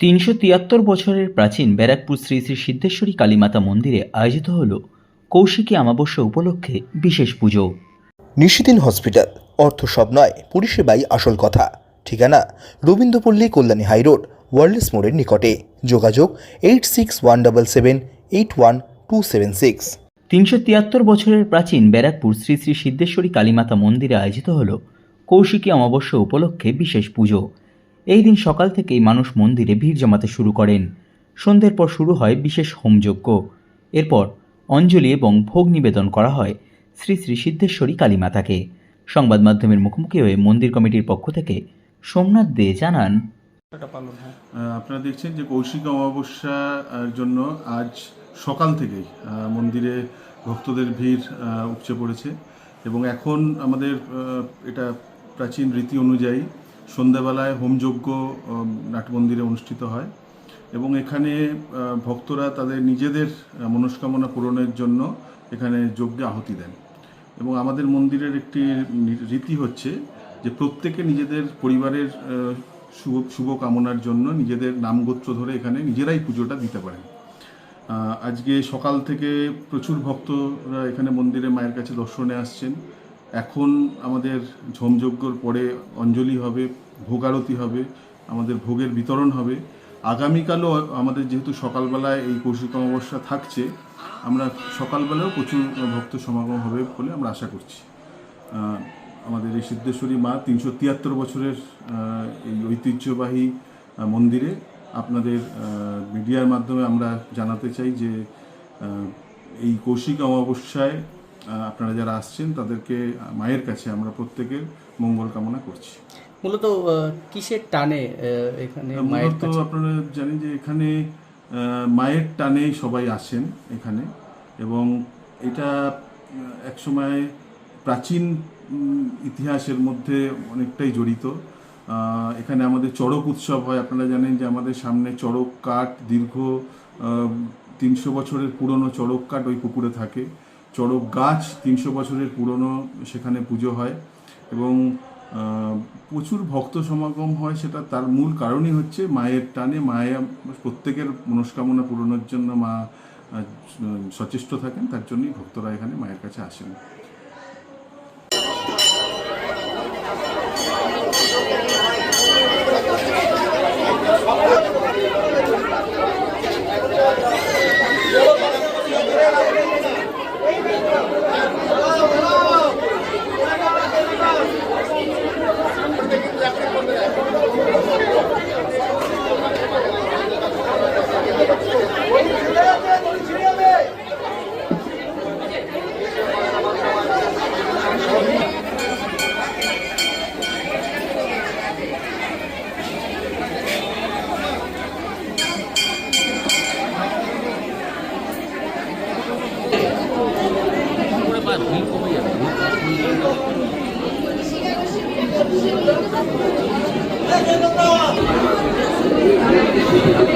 তিনশো তিয়াত্তর বছরের প্রাচীন ব্যারাকপুর শ্রী শ্রী সিদ্ধেশ্বরী কালীমাতা মন্দিরে আয়োজিত হল কৌশিকী অমাবস্যা উপলক্ষে বিশেষ পুজো। নিশিদিন হসপিটাল অর্থ সব নয় পরিষেবাই আসল কথা। ঠিকানা রবীন্দ্রপল্লী কল্যাণী হাইরোড ওয়ার্ল্ডস মোড়ের নিকটে। যোগাযোগ eight six one double seven eight one two seven six. তিনশো তিয়াত্তর বছরের প্রাচীন ব্যারাকপুর শ্রী শ্রী সিদ্ধেশ্বরী কালীমাতা মন্দিরে আয়োজিত হল কৌশিকী অমাবস্যা উপলক্ষে বিশেষ পুজো। এই দিন সকাল থেকেই মানুষ মন্দিরে ভিড় জমাতে শুরু করেন। সন্ধ্যের পর শুরু হয় বিশেষ হোমযজ্ঞ। এরপর অঞ্জলি এবং ভোগ নিবেদন করা হয় শ্রী শ্রী সিদ্ধেশ্বরী কালীমাতাকে। সংবাদ মাধ্যমের মুখোমুখি হয়ে মন্দির কমিটির পক্ষ থেকে সোমনাথ দে জানান আপনারা দেখছেন যে কৌশিক অমাবস্যার জন্য আজ সকাল থেকেই মন্দিরে ভক্তদের ভিড় উপচে পড়েছে। এবং এখন আমাদের এটা প্রাচীন রীতি অনুযায়ী সন্ধ্যাবেলায় হোমযজ্ঞ উম, নাট মন্দিরে অনুষ্ঠিত হয় এবং এখানে ভক্তরা তাদের নিজেদের মনস্কামনা পূরণের জন্য এখানে যজ্ঞে আহুতি দেন। এবং আমাদের মন্দিরের একটি রীতি হচ্ছে যে প্রত্যেকে নিজেদের পরিবারের শুভ শুভ কামনার জন্য নিজেদের নামগোত্র ধরে এখানে নিজেরাই পুজোটা দিতে পারেন। আজকে সকাল থেকে প্রচুর ভক্তরা এখানে মন্দিরে মায়ের কাছে দর্শনে আসছেন। এখন আমাদের ঝোমযজ্ঞর পরে অঞ্জলি হবে, ভোগারতি হবে, আমাদের ভোগের বিতরণ হবে। আগামীকালও আমাদের যেহেতু সকালবেলায় এই কৌশিক অমাবস্যা থাকছে, আমরা সকালবেলাও প্রচুর ভক্ত সমাগম হবে বলে আমরা আশা করছি। আমাদের এই সিদ্ধেশ্বরী মা তিনশো তিয়াত্তর বছরের এই ঐতিহ্যবাহী মন্দিরে আপনাদের মিডিয়ার মাধ্যমে আমরা জানাতে চাই যে এই কৌশিক অমাবস্যায় আপনারা যারা আসছেন তাদেরকে মায়ের কাছে আমরা প্রত্যেকের মঙ্গল কামনা করছি। মূলত কিসের টানে এখানে মায়ের কাছে? আপনারা জানেন যে এখানে মায়ের টানেই সবাই আসেন এখানে এবং এটা একসময় প্রাচীন ইতিহাসের মধ্যে অনেকটাই জড়িত। এখানে আমাদের চড়ক উৎসব হয়। আপনারা জানেন যে আমাদের সামনে চড়ক কাঠ দীর্ঘ তিনশো বছরের পুরনো চড়ক কাঠ ওই পুকুরে থাকে। চড়ক গাছ তিনশো বছরের পুরনো, সেখানে পুজো হয় এবং প্রচুর ভক্ত সমাগম হয় সেটা তার মূল কারণই হচ্ছে মায়ের টানে মায়ের প্রত্যেকের মনস্কামনা পূরণের জন্য মা সচেষ্ট থাকেন, তার জন্যই ভক্তরা এখানে মায়ের কাছে আসেন। Thank you.